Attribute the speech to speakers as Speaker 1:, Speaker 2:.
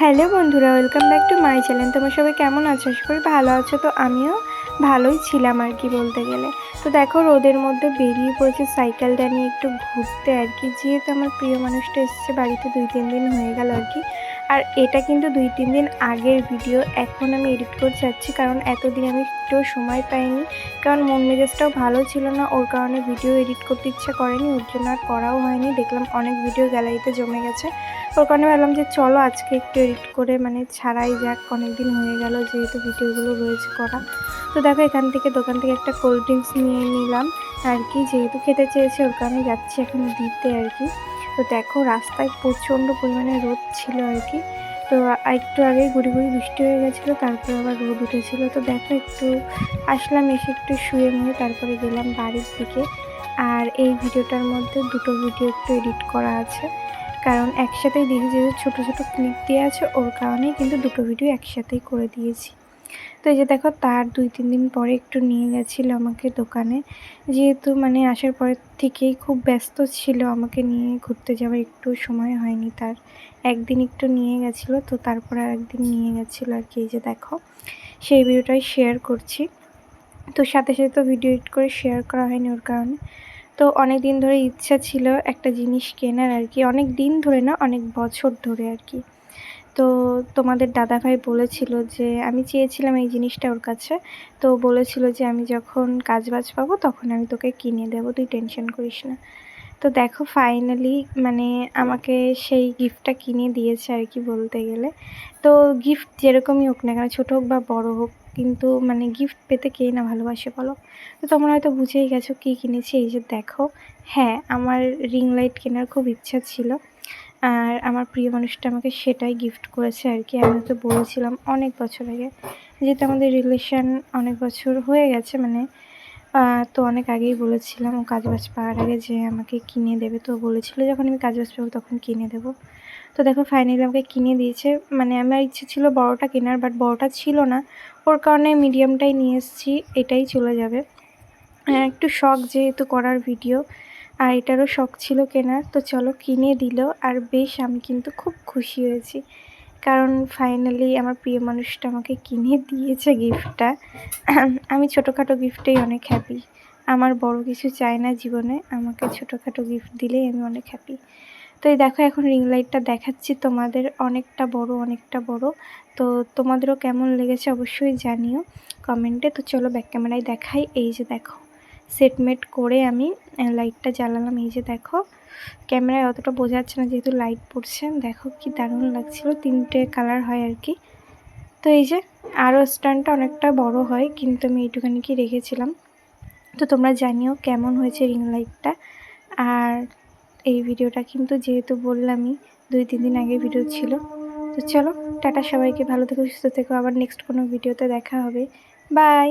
Speaker 1: Hello বন্ধুরা, welcome back to my channel. তোমার সবাই কেমন আছো? আশা করি ভালো আছো। তো আমিও ভালোই ছিলাম আর কি বলতে গেলে। তো দেখো, রোদের মধ্যে বেরিয়ে পড়েছে সাইকেলটা নিয়ে একটু ঘুরতে আর কি। যেহেতু আমার প্রিয় মানুষটা এসেছে, বাড়িতে দুই তিন দিন হয়ে গেল আর কি। আর এটা কিন্তু দুই, তিন দিন আগের ভিডিও এখন আমি এডিট করতে যাচ্ছি কারণ এতদিন আমি একটু সময় পাইনি। কারণ মন মেজাজটাও ভালো ছিল না, ওর কারণে ভিডিও এডিট করতে ইচ্ছা করেনি, ওর জন্য আর করাও হয়নি। দেখলাম অনেক ভিডিও গ্যালারিতে জমে গেছে। ওর কারণে ভাবলাম যে চলো আজকে একটু এডিট করে মানে ছাড়াই যাক অনেক দিন হয়ে গেল যেহেতু ভিডিওগুলো রয়েছে করা। তো দেখো এখান থেকে, দোকান থেকে একটা কোল্ড ড্রিঙ্কস নিয়ে নিলাম। আর কি, যেহেতু খেতে চেয়েছে, ওর কারণে যাচ্ছি এখন দিতে আর কি। তো দেখো রাস্তায় প্রচণ্ড পরিমাণে রোদ ছিল আর কি। তো একটু আগে গুড়ি গুড়ি বৃষ্টি হয়ে গেছিল, তারপরে আবার রোদ উঠেছিল। তো দেখো একটু আসলাম, এসে একটু শুয়ে মুয়ে তারপরে গেলাম বাড়ির দিকে। আর এই ভিডিওটার মধ্যে দুটো ভিডিও একটু এডিট করা আছে। কারণ একসাথেই দেখি যে ছোটো ছোটো ক্লিপ দিয়ে আছে, ওর কারণেই কিন্তু দুটো ভিডিও একসাথেই করে দিয়েছি। তো এই যে দেখো, তার দুই, তিন দিন পরে একটু নিয়ে গেছিল আমাকে দোকানে। যেহেতু মানে আসার পর থেকেই খুব ব্যস্ত ছিল আমাকে নিয়ে ঘুরতে যাওয়ার, একটু সময় হয়নি তার। একদিন একটু নিয়ে গেছিল, তো তারপর একদিন নিয়ে গেছিল আর কি। এই যে দেখো, সেই ভিডিওটাই শেয়ার করছি। তো সাথে সাথে তো ভিডিও এডিট করে শেয়ার করা হয়নি ওর কারণে। তো অনেক দিন ধরে ইচ্ছা ছিল একটা জিনিস কেনার আর কি। অনেক দিন ধরে না, অনেক বছর ধরে আর কি। তো তোমাদের দাদাভাই বলেছিল যে, আমি চেয়েছিলাম এই জিনিসটা ওর কাছে। তো বলেছিল যে, আমি যখন কাজ বাজ পাবো তখন আমি তোকে কিনে দেবো, তুই টেনশন করিস না। তো দেখো ফাইনালি মানে আমাকে সেই গিফটটা কিনে দিয়েছে আর কি বলতে গেলে। তো গিফট যেরকমই হোক না কেন, ছোটো হোক বা বড় হোক, কিন্তু মানে গিফট পেতে কে না ভালোবাসে বলো? তো তোমরা হয়তো বুঝেই গেছো কী কিনেছি। এই যে দেখো হ্যাঁ আমার রিং লাইট কেনার খুব ইচ্ছা ছিল। আর আমার প্রিয় মানুষটা আমাকে সেটাই গিফট করেছে আর কি। আমি তো বলেছিলাম অনেক বছর আগে। যেহেতু আমাদের রিলেশন অনেক বছর হয়ে গেছে মানে তো অনেক আগেই বলেছিলাম ও কাজ বাজ পাওয়ার আগে যে আমাকে কিনে দেবে। তো বলেছিল যখন আমি কাজ বাজ পাবো তখন কিনে দেবো। তো দেখো ফাইনালি আমাকে কিনে দিয়েছে। মানে আমার ইচ্ছে ছিল বড়টা কেনার বাট বড়টা ছিল না। ওর কারণে মিডিয়ামটাই নিয়ে এসেছি, এটাই চলে যাবে। একটু শখ যেহেতু করার ভিডিও আর এটারও শখ ছিল কেনার, তো চলো কিনে দিল। আর বেশ, আমি কিন্তু খুব খুশি হয়েছি। কারণ ফাইনালি আমার প্রিয় মানুষটা আমাকে কিনে দিয়েছে গিফটটা আমি ছোটোখাটো গিফটেই অনেক হ্যাপি আমার বড় কিছু চাই না জীবনে, আমাকে ছোটোখাটো গিফট দিলেই আমি অনেক হ্যাপি তো এই দেখো, এখন রিং লাইটটা দেখাচ্ছি তোমাদের। অনেকটা বড় অনেকটা বড়। তো তোমাদেরও কেমন লেগেছে অবশ্যই জানিও। কমেন্টে তো চলো ব্যাক ক্যামেরায় দেখাই। এই যে দেখো। সেটমেট করে আমি লাইটটা জ্বালালাম। এই যে দেখো, ক্যামেরায় অতটা বোঝা যাচ্ছে না যেহেতু লাইট পড়ছে। দেখো কি দারুণ লাগছিল, তিনটে কালার হয় আর কি। তো এই যে, আরও স্ট্যান্ডটা অনেকটা বড় হয়, কিন্তু আমি এইটুখানি কি রেখেছিলাম। তো তোমরা জানিও কেমন হয়েছে রিং লাইটটা। আর এই ভিডিওটা কিন্তু যেহেতু বললামই, দুই, তিন দিন আগে ভিডিও ছিল। তো চলো, টাটা সবাইকে, ভালো থেকো, সুস্থ থেকো। আবার নেক্সট কোনো ভিডিওতে দেখা হবে। বাই